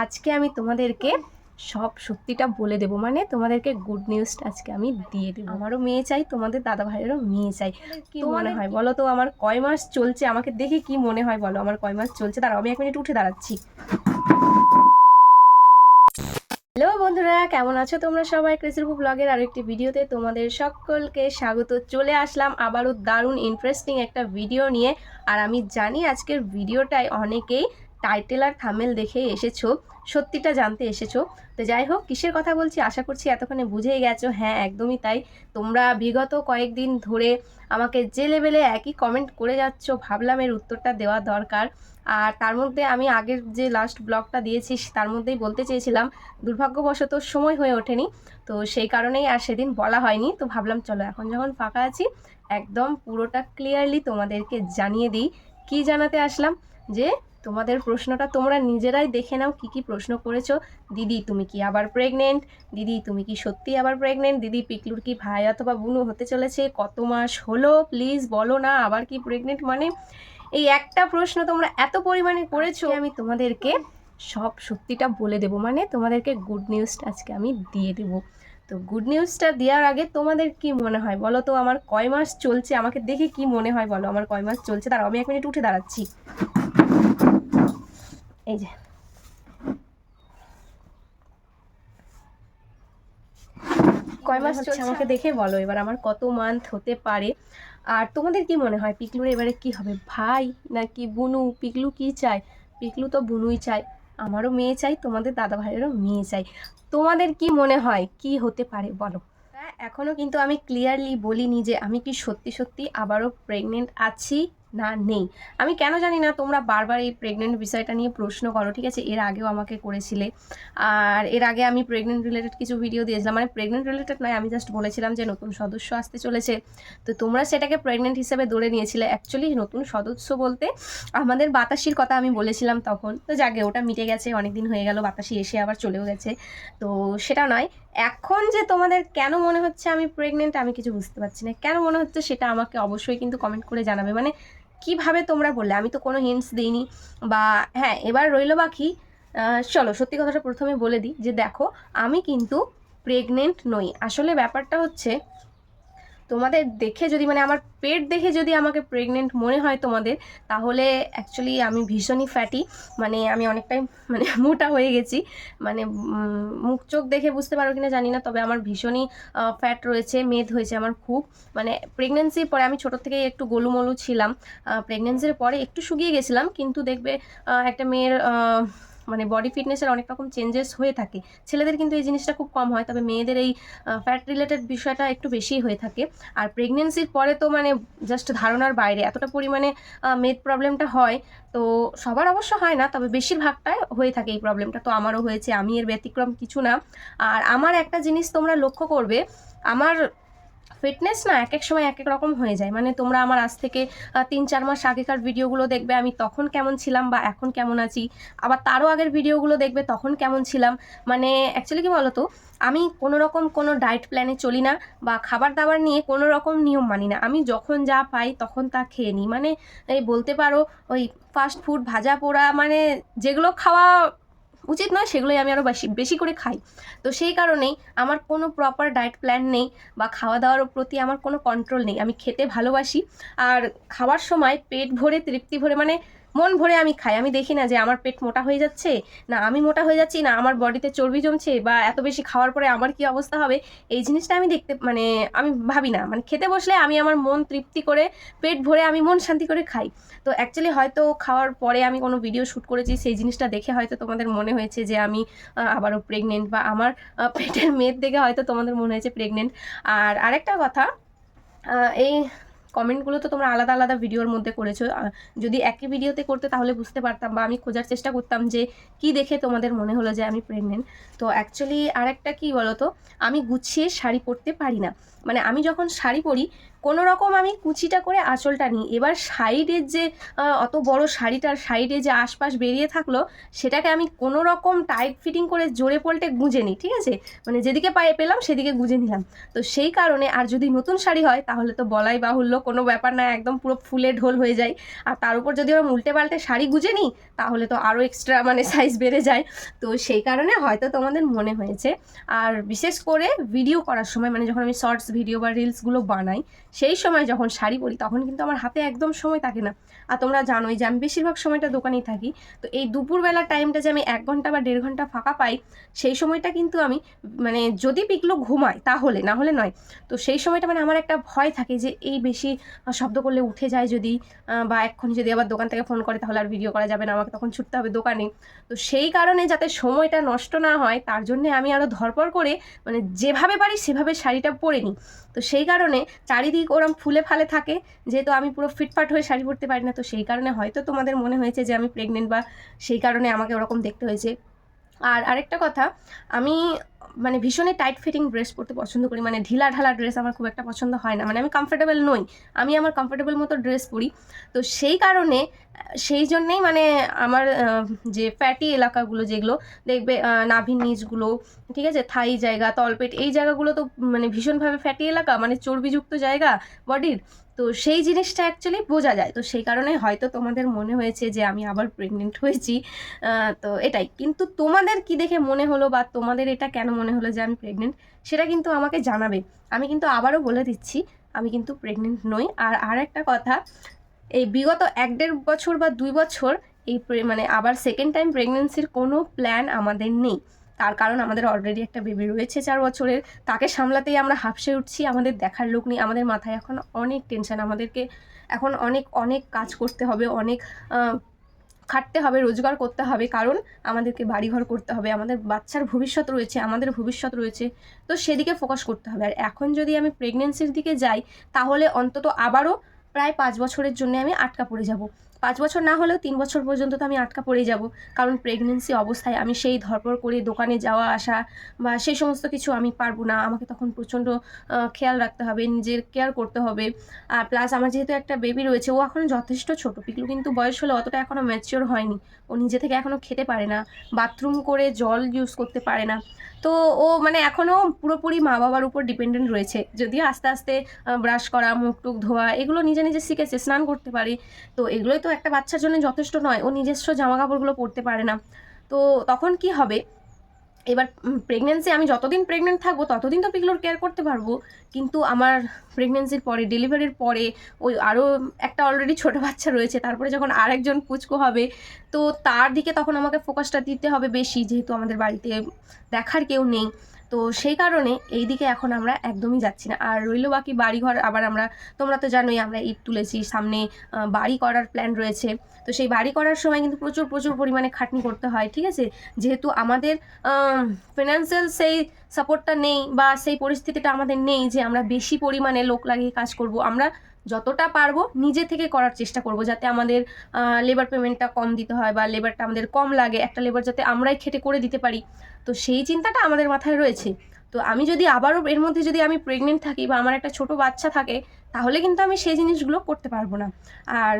আজকে আমি তোমাদেরকে সব সত্যিটা বলে দেবো। মানে তোমাদেরকে গুড নিউজটা আজকে আমি দিয়ে দেবো। আমারও মেয়ে চাই তোমাদের দাদা ভাইয়েরও মেয়ে চাই। কি মনে হয়? বলো তো আমার কয় মাস চলছে? আমাকে দেখে কি মনে হয় বলো? আমার কয় মাস চলছে? দাঁড়াও আমি এক মিনিট উঠে দাঁড়াচ্ছি। হ্যালো বন্ধুরা কেমন আছো তোমরা সবাই? কৃষিরূপ ব্লগের আরও একটি ভিডিওতে তোমাদের সকলকে স্বাগত। চলে আসলাম আবারও দারুণ ইন্টারেস্টিং একটা ভিডিও নিয়ে। আর আমি জানি আজকের ভিডিওটায় অনেকেই টাইটেল আর থামেল দেখে এসেছ? সত্যিটা জানতে এসেছ? তো যাই হোক, কিসের কথা বলছি? আশা করছি এতক্ষণে বুঝেই গেছো। হ্যাঁ একদমই তাই। তোমরা বিগত কয়েকদিন ধরে আমাকে যে লেভেলে একই কমেন্ট করে যাচ্ছ, ভাবলাম এর উত্তরটা দেওয়া দরকার। আর তার মধ্যে আমি আগের যে লাস্ট ব্লগটা দিয়েছি, তার মধ্যেই বলতে চেয়েছিলাম, দুর্ভাগ্যবশত সময় হয়ে ওঠেনি। তো সেই কারণেই আর সেদিন বলা হয়নি। তো ভাবলাম, চলো এখন যখন ফাঁকা আছি, একদম পুরোটা ক্লিয়ারলি তোমাদেরকে জানিয়ে দিই। কি জানাতে আসলাম? যে তোমাদের প্রশ্নটা তোমরা নিজেরাই দেখে নাও কি কি প্রশ্ন করেছ। দিদি, তুমি কি আবার প্রেগনেন্ট দিদি, তুমি কি সত্যি আবার প্রেগনেন্ট দিদি, পিকলুর কি ভাই অথবা বুনু হতে চলেছে? কত মাস হলো? প্লিজ বলো না, আবার কি প্রেগনেন্ট মানে? এই একটা প্রশ্ন তোমরা এত পরিমাণে করেছ আমি তোমাদেরকে সব সত্যিটা বলে দেবো। মানে তোমাদেরকে গুড নিউজটা আজকে আমি দিয়ে দেবো। তো গুড নিউজটা দেওয়ার আগে তোমাদের কি মনে হয়? বলো তো আমার কয় মাস চলছে? আমাকে দেখে কি মনে হয় বলো? আমার কয় মাস চলছে? দাঁড়াও আমি এক মিনিট উঠে দাঁড়াচ্ছি। এই যে। কয় মাস চলছে আমাকে দেখে বলো এবার আমার কত মান্থ হতে পারে? আর তোমাদের কি মনে হয়? পিকলুর এবারে কি হবে? ভাই নাকি বুনু? পিকলু কি চায়? পিকলু তো বুনুই চায়। আমারও মেয়ে চাই, তোমাদের দাদা ভাইয়েরও মেয়ে চাই। তোমাদের কি মনে হয়? কি হতে পারে? বলো। এখনও কিন্তু আমি ক্লিয়ারলি বলিনি যে আমি কি সত্যি সত্যি আবারও প্রেগনেন্ট আছি। না, নেই। আমি কেন জানি না, তোমরা বারবার এই প্রেগনেন্ট বিষয়টা নিয়ে প্রশ্ন করো, ঠিক আছে? এর আগেও আমাকে করেছিলে। আর এর আগে আমি প্রেগনেন্ট রিলেটেড কিছু ভিডিও দিয়েছিলাম। মানে প্রেগনেন্ট রিলেটেড নয়, আমি জাস্ট বলেছিলাম যে নতুন সদস্য আসতে চলেছে। তো তোমরা সেটাকে প্রেগনেন্ট হিসেবে ধরে নিয়েছিলে। অ্যাকচুয়ালি নতুন সদস্য বলতে আমাদের বাতাসির কথা আমি বলেছিলাম তখন। তো যাকে ওটা মিটে গেছে অনেক দিন হয়ে গেল, বাতাসি এসে আবার চলেও গেছে। তো সেটা নয়, এখন যে তোমাদের কেন মনে হচ্ছে আমি প্রেগনেন্ট আমি কিছু বুঝতে পারছি না। কেন মনে হচ্ছে সেটা আমাকে অবশ্যই কিন্তু কমেন্ট করে জানাবে। মানে কীভাবে তোমরা বললে? আমি তো কোনো হিন্টস দিইনি। বা হ্যাঁ এবার রইল বাকি। চলো, সত্যি কথাটা প্রথমে বলে দিই যে দেখো, আমি কিন্তু প্রেগনেন্ট নই। আসলে ব্যাপারটা হচ্ছে তোমাদের দেখে যদি মানে আমার পেট দেখে যদি আমাকে প্রেগনেন্ট মনে হয় তোমাদের, তাহলে অ্যাকচুয়ালি আমি ভীষণই ফ্যাটি মানে আমি অনেকটাই মানে মোটা হয়ে গেছি। মানে মুখ চোখ দেখে বুঝতে পারো কিনা জানি না, তবে আমার ভীষণই ফ্যাট রয়েছে, মেদ হয়েছে আমার খুব। মানে প্রেগনেন্সির পরে আমি ছোটো থেকেই একটু গোলুমলু ছিলাম প্রেগনেন্সির পরে একটু শুকিয়ে গেছিলাম, কিন্তু দেখবে একটা মেয়ের মানে বডি ফিটনেসের অনেক রকম চেঞ্জেস হয়ে থাকে। ছেলেদের কিন্তু এই জিনিসটা খুব কম হয়, তবে মেয়েদের এই ফ্যাট রিলেটেড বিষয়টা একটু বেশি হয়ে থাকে। আর প্রেগনেন্সির পরে তো মানে জাস্ট ধারণার বাইরে, এতটা পরিমাণে মেদ প্রবলেমটা হয়, তো সবার অবশ্য হয় না, তবে বেশিরভাগটাই হয়ে থাকে এই প্রবলেমটা তো আমারও হয়েছে, আমি এর ব্যতিক্রম কিছু না। আর আমার একটা জিনিস তোমরা লক্ষ্য করবে, আমার ফিটনেস না এক এক সময় এক এক রকম হয়ে যায়। মানে তোমরা আমার আজ থেকে তিন চার মাস আগেকার ভিডিওগুলো দেখবে, আমি তখন কেমন ছিলাম বা এখন কেমন আছি। আবার তারও আগের ভিডিওগুলো দেখবে, তখন কেমন ছিলাম। মানে অ্যাকচুয়ালি কি বলতো, আমি কোনো রকম কোনো ডায়েট প্ল্যানে চলি না বা খাবার দাবার নিয়ে কোনো রকম নিয়ম মানি না। আমি যখন যা পাই তখন তা খেয়ে নিই। মানে এই বলতে পারো, ওই ফাস্ট ফুড ভাজা পোড়া মানে যেগুলো খাওয়া উচিত নয়, সেগুলোই আমি আরও বেশি বেশি করে খাই। তো সেই কারণেই আমার কোনো প্রপার ডায়েট প্ল্যান নেই বা খাওয়া দাওয়ার প্রতি আমার কোনো কন্ট্রোল নেই। আমি খেতে ভালোবাসি। আর খাওয়ার সময় পেট ভরে, তৃপ্তি ভরে মানে মন ভরে আমি খাই। আমি দেখি না যে আমার পেট মোটা হয়ে যাচ্ছে, না আমি মোটা হয়ে যাচ্ছি, না আমার বডিতে চর্বি জমছে বা এত বেশি খাওয়ার পরে আমার কি অবস্থা হবে? এই জিনিসটা আমি দেখতে মানে আমি ভাবি না। মানে খেতে বসলে আমি আমার মন তৃপ্তি করে, পেট ভরে আমি মন শান্তি করে খাই। তো অ্যাকচুয়ালি হয়তো খাওয়ার পরে আমি কোনো ভিডিও শ্যুট করেছি, সেই জিনিসটা দেখে হয়তো তোমাদের মনে হয়েছে যে আমি আবারও প্রেগনেন্ট বা আমার পেটের মেদ দেখে হয়তো তোমাদের মনে হয়েছে প্রেগনেন্ট আর আরেকটা কথা এই কমেন্টগুলো তো তোমরা আলাদা আলাদা ভিডিওর মধ্যে করেছ। যদি একই ভিডিওতে করতে তাহলে বুঝতে পারতাম বা আমি খোঁজার চেষ্টা করতাম যে কি দেখে তোমাদের মনে হলো যে আমি প্রেগনেন্ট তো অ্যাকচুয়ালি আরেকটা কি বলো তো আমি গুছিয়ে শাড়ি পরতে পারি না। মানে আমি যখন শাড়ি পরি কোনো রকম আমি কুচিটা করে আঁচলটা নিই। এবার সাইডের যে অত বড় শাড়িটার সাইডে যে আশপাশ বেরিয়ে থাকল, সেটাকে আমি কোনো রকম টাইট ফিটিং করে জোরে পল্টে গুঁজে নিই, ঠিক আছে? মানে যেদিকে পায়ে পেলাম, সেদিকে গুঁজে নিলাম। তো সেই কারণে আর যদি নতুন শাড়ি হয়, তাহলে তো বলাই বাহুল্য, কোনো ব্যাপার না, একদম পুরো ফুলে ঢোল হয়ে যায়। আর তার উপর যদি ওরা উল্টে পাল্টে শাড়ি গুঁজে নিই, তাহলে তো আরও এক্সট্রা মানে সাইজ বেড়ে যায়। তো সেই কারণে হয়তো তোমাদের মনে হয়েছে। আর বিশেষ করে ভিডিও করার সময় মানে যখন আমি শর্টস ভিডিও বা রিলসগুলো বানাই সেই সময় যখন শাড়ি পরি, তখন কিন্তু আমার হাতে একদম সময় থাকে না। আর তোমরা জানোই যে আমি বেশিরভাগ সময়টা দোকানেই থাকি। তো এই দুপুরবেলার টাইমটা যে আমি এক ঘণ্টা বা দেড় ঘণ্টা ফাঁকা পাই, সেই সময়টা কিন্তু আমি মানে যদি পিকলো ঘুমায় তাহলে, না হলে নয়। তো সেই সময়টা মানে আমার একটা ভয় থাকে যে এই বেশি শব্দ করলে উঠে যায় যদি বা এক্ষুনি যদি আবার দোকান থেকে ফোন করে, তাহলে আর ভিডিও করা যাবে না, আমাকে তখন ছুটতে হবে দোকানে। তো সেই কারণে যাতে সময়টা নষ্ট না হয়, তার জন্য আমি আরও ধরপড় করে মানে যেভাবে পারি সেভাবে শাড়িটা পরে নিই। তো সেই কারণে চারিদিক ওরম ফুলে ফালে থাকে, যেহেতু আমি পুরো ফিটফাট হয়ে শাড়ি পরতে পারি না, তো সেই কারণে হয়তো তোমাদের মনে হয়েছে যে আমি প্রেগনেন্ট বা সেই কারণে আমাকে ওরকম দেখতে হয়েছে। আর আরেকটা কথা, আমি মানে ভীষণই টাইট ফিটিং ড্রেস পরতে পছন্দ করি মানে ঢিলা ঢালা ড্রেস আমার খুব একটা পছন্দ হয় না মানে আমি কমফোর্টেবল নই, আমি আমার কমফোর্টেবল মতো ড্রেস পরি। তো সেই কারণে সেই জন্যেই মানে আমার যে ফ্যাটি এলাকাগুলো যেগুলো, দেখবে নাভির নিচগুলো, ঠিক আছে, থাই জায়গা, তলপেট, এই জায়গাগুলো তো মানে ভীষণভাবে ফ্যাটি এলাকা মানে চর্বিযুক্ত জায়গা বডির। তো সেই জিনিসটা অ্যাকচুয়ালি বোঝা যায়। তো সেই কারণে হয়তো তোমাদের মনে হয়েছে যে আমি আবার প্রেগনেন্ট হয়েছি। তো এটাই। কিন্তু তোমাদের কি দেখে মনে হলো বা তোমাদের এটা কেন মনে হলো যে আমি প্রেগনেন্ট সেটা কিন্তু আমাকে জানাবে। আমি কিন্তু আবারও বলে দিচ্ছি, আমি কিন্তু প্রেগনেন্ট নই। আর আর একটা কথা এই বিগত এক দেড় বছর বা দুই বছর এই মানে আবার সেকেন্ড টাইম প্রেগনেন্সির কোনো প্ল্যান আমাদের নেই। তার কারণ আমাদের অলরেডি একটা বেবি রয়েছে চার বছরের। তাকে সামলাতেই আমরা হাফসে উঠছি, আমাদের দেখার লোক নেই, আমাদের মাথায় এখন অনেক টেনশন আমাদেরকে এখন অনেক অনেক কাজ করতে হবে, অনেক খাটতে হবে, রোজগার করতে হবে, কারণ আমাদেরকে বাড়িঘর করতে হবে, আমাদের বাচ্চার ভবিষ্যৎ রয়েছে, আমাদের ভবিষ্যৎ রয়েছে। তো সেদিকে ফোকাস করতে হবে। আর এখন যদি আমি প্রেগনেন্সির দিকে যাই, তাহলে অন্তত আবারও প্রায় পাঁচ বছরের জন্য আমি আটকা পড়ে যাব। পাঁচ বছর না হলেও তিন বছর পর্যন্ত তো আমি আটকা পড়ে যাব। কারণ প্রেগনেন্সি অবস্থায় আমি সেই ধরপড় করে দোকানে যাওয়া, আসা বা সেই সমস্ত কিছু আমি পারব না। আমাকে তখন প্রচণ্ড খেয়াল রাখতে হবে, নিজের কেয়ার করতে হবে। আর প্লাস আমার যেহেতু একটা বেবি রয়েছে, ও এখন যথেষ্ট ছোট। পিকলু কিন্তু বয়স হলে অতটা এখনও ম্যাচিওর হয়নি। ও নিজে থেকে এখনও খেতে পারে না বাথরুম করে জল ইউজ করতে পারে না। তো ও মানে এখনও পুরোপুরি মা বাবার উপর ডিপেন্ডেন্ট রয়েছে। যদিও আস্তে আস্তে ব্রাশ করা মুখ টুক ধোয়া, এগুলো নিজে নিজে শিখেছে, স্নান করতে পারে। তো এগুলোই তো একটা বাচ্চার জন্য যথেষ্ট নয়। ও নিজস্ব জামা কাপড়গুলো পরতে পারে না। তো তখন কি হবে? এবার প্রেগনেন্সি আমি যতদিন প্রেগনেন্ট থাকব, ততদিন তো পিগলোর কেয়ার করতে পারব। কিন্তু আমার প্রেগনেন্সির পরে ডেলিভারির পরে, ওই আরও একটা অলরেডি ছোটো বাচ্চা রয়েছে। তারপরে যখন আরেকজন পুচকো হবে, তো তার দিকে তখন আমাকে ফোকাসটা দিতে হবে বেশি, যেহেতু আমাদের বাড়িতে দেখার কেউ নেই। তো সেই কারণে এই দিকে এখন আমরা একদমই যাচ্ছি না। আর রইল বাকি বাড়িঘর, আবার আমরা, তোমরা তো জানোই আমরা ইট তুলেছি, সামনে বাড়ি করার প্ল্যান রয়েছে। তো সেই বাড়ি করার সময় কিন্তু প্রচুর প্রচুর পরিমাণে খাটনি করতে হয়, ঠিক আছে? যেহেতু আমাদের ফিনান্সিয়াল সেই সাপোর্টটা নেই বা সেই পরিস্থিতিটা আমাদের নেই যে আমরা বেশি পরিমাণে লোক লাগিয়ে কাজ করব, আমরা যতটা পারব নিজে থেকে করার চেষ্টা করব, যাতে আমাদের লেবার পেমেন্টটা কম দিতে হয় বা লেবারটা আমাদের কম লাগে, একটা লেবার যাতে আমরাই খেটে করে দিতে পারি। তো সেই চিন্তাটা আমাদের মাথায় রয়েছে। তো আমি যদি আবারও এর মধ্যে যদি আমি প্রেগনেন্ট থাকি বা আমার একটা ছোট বাচ্চা থাকে, তাহলে কিন্তু আমি সেই জিনিসগুলো করতে পারব না। আর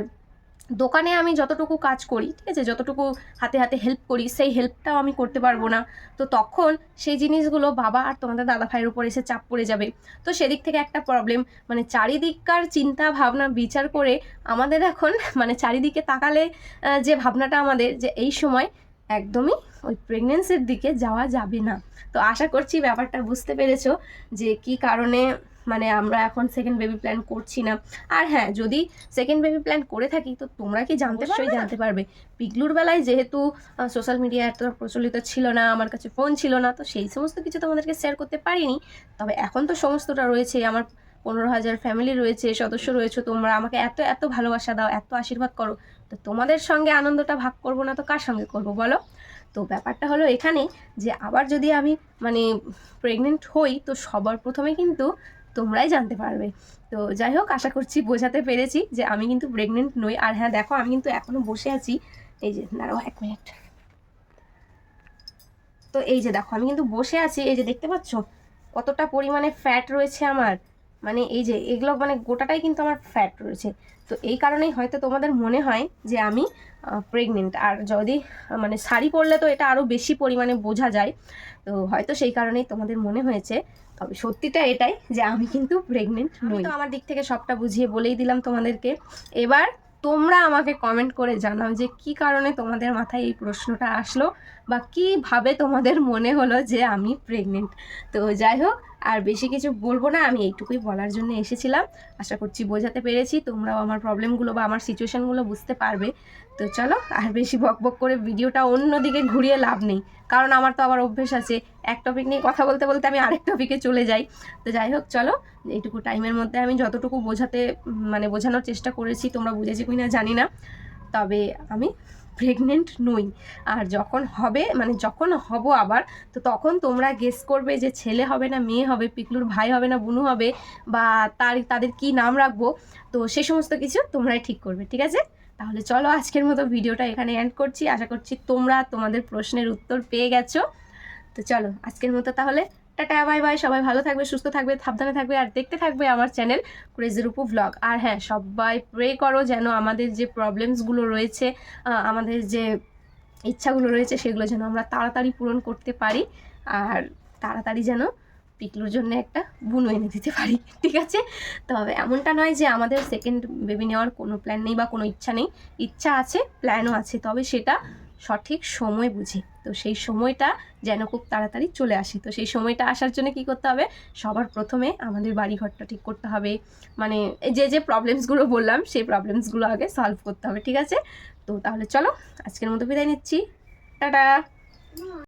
দোকানে আমি যতটুকু কাজ করি, ঠিক আছে, যতটুকু হাতে হাতে হেল্প করি, সেই হেল্পটাও আমি করতে পারব না। তো তখন সেই জিনিসগুলো বাবা আর তোমাদের দাদা ভাইয়ের উপর এসে চাপ পড়ে যাবে। তো সেদিক থেকে একটা প্রবলেম মানে চারিদিককার চিন্তা ভাবনা বিচার করে আমাদের এখন মানে চারিদিকে তাকালে যে ভাবনাটা আমাদের যে এই সময় একদমই ওই প্রেগনেন্সির দিকে যাওয়া যাবে না। তো আশা করছি ব্যাপারটা বুঝতে পেরেছ যে কি কারণে মানে আমরা এখন সেকেন্ড বেবি প্ল্যান করছি না। আর হ্যাঁ যদি সেকেন্ড বেবি প্ল্যান করে থাকি তো তোমরা কি জানতে পারবে? জানতে পারবে। পিগলুর বেলায় যেহেতু সোশ্যাল মিডিয়া এত প্রচলিত ছিল না আমার কাছে ফোন ছিল না তো সেই সমস্ত কিছু তোমাদেরকে শেয়ার করতে পারিনি। তবে এখন তো সমস্তটা রয়েছে আমার পনেরো হাজার ফ্যামিলি রয়েছে সদস্য রয়েছে তোমরা আমাকে এত এত ভালোবাসা দাও এত আশীর্বাদ করো। তো তোমাদের সঙ্গে আনন্দটা ভাগ করব না তো কার সঙ্গে করব বলো? তো ব্যাপারটা হলো এখানে যে আবার যদি আমি মানে প্রেগনেন্ট হই তো সবার প্রথমে কিন্তু তোমরাই জানতে পারবে। তো যাই হোক, আশা করছি বোঝাতে পেরেছি যে আমি কিন্তু প্রেগনেন্ট নই। আর হ্যাঁ দেখো আমি কিন্তু এখনও বসে আছি। এই যে, দাঁড়াও এক মিনিট তো এই যে দেখো, আমি কিন্তু বসে আছি। এই যে দেখতে পাচ্ছ? কতটা পরিমাণে ফ্যাট রয়েছে আমার। মানে এই যে এগুলো মানে গোটাটাই কিন্তু আমার ফ্যাট রয়েছে। তো এই কারণেই হয়তো তোমাদের মনে হয় যে আমি প্রেগনেন্ট আর যদি মানে শাড়ি পরলে তো এটা আরও বেশি পরিমাণে বোঝা যায়। তো হয়তো সেই কারণেই তোমাদের মনে হয়েছে। তবে সত্যিটা এটাই যে আমি কিন্তু প্রেগনেন্ট নই তো আমার দিক থেকে সবটা বুঝিয়ে বলেই দিলাম তোমাদেরকে। এবার তোমরা আমাকে কমেন্ট করে জানাও যে কি কারণে তোমাদের মাথায় এই প্রশ্নটা আসলো। বা কীভাবে তোমাদের মনে হলো যে আমি প্রেগনেন্ট তো যাই হোক, আর বেশি কিছু বলব না, আমি এইটুকুই বলার জন্য এসেছিলাম। আশা করছি বোঝাতে পেরেছি, তোমরাও আমার প্রবলেমগুলো বা আমার সিচুয়েশানগুলো বুঝতে পারবে। তো চলো, আর বেশি বক বক করে ভিডিওটা অন্যদিকে ঘুরিয়ে লাভ নেই। কারণ আমার তো আবার অভ্যেস আছে, এক টপিক নিয়ে কথা বলতে বলতে আমি আরেক টপিকে চলে যাই। তো যাই হোক, চলো, এইটুকু টাইমের মধ্যে আমি যতটুকু বোঝাতে মানে বোঝানোর চেষ্টা করেছি, তোমরা বুঝেছি কি না জানি না। তবে আমি প্রেগনেন্ট নই। আর যখন হবে মানে যখন হব আবার, তো তখন তোমরা গেস করবে যে ছেলে হবে না, মেয়ে হবে, পিকলুর ভাই হবে না, বুনু হবে, বা তার, তাদের কি নাম রাখব, তো সে সমস্ত কিছু তোমরাই ঠিক করবে, ঠিক আছে? তাহলে চলো আজকের মতো ভিডিওটা এখানে এন্ড করছি। আশা করছি তোমরা তোমাদের প্রশ্নের উত্তর পেয়ে গেছো। তো চলো, আজকের মতো তাহলে। টাটা, বাই বাই, সবাই ভালো থাকবে, সুস্থ থাকবে, সাবধানে থাকবে, আর দেখতে থাকবে আমার চ্যানেল ক্রেজির উপর ভ্লগ আর হ্যাঁ সবাই প্রে করো যেন আমাদের যে প্রবলেমসগুলো রয়েছে আমাদের যে ইচ্ছাগুলো রয়েছে, সেগুলো যেন আমরা তাড়াতাড়ি পূরণ করতে পারি, আর তাড়াতাড়ি যেন পিকলুর জন্য একটা বুনো এনে দিতে পারি, ঠিক আছে? তবে এমনটা নয় যে আমাদের সেকেন্ড বেবি নেওয়ার কোনো প্ল্যান নেই বা কোনো ইচ্ছা নেই। ইচ্ছা আছে প্ল্যানও আছে, তবে সেটা সঠিক সময় বুঝি। তো সেই সময়টা যেন খুব তাড়াতাড়ি চলে আসে। তো সেই সময়টা আসার জন্য কি করতে হবে? সবার প্রথমে আমাদের বাড়ি ঘরটা ঠিক করতে হবে। মানে যে যে প্রবলেমসগুলো বললাম, সেই প্রবলেমসগুলো আগে সলভ করতে হবে, ঠিক আছে? তো তাহলে চলো, আজকের মতো বিদায় নিচ্ছি। টাটা!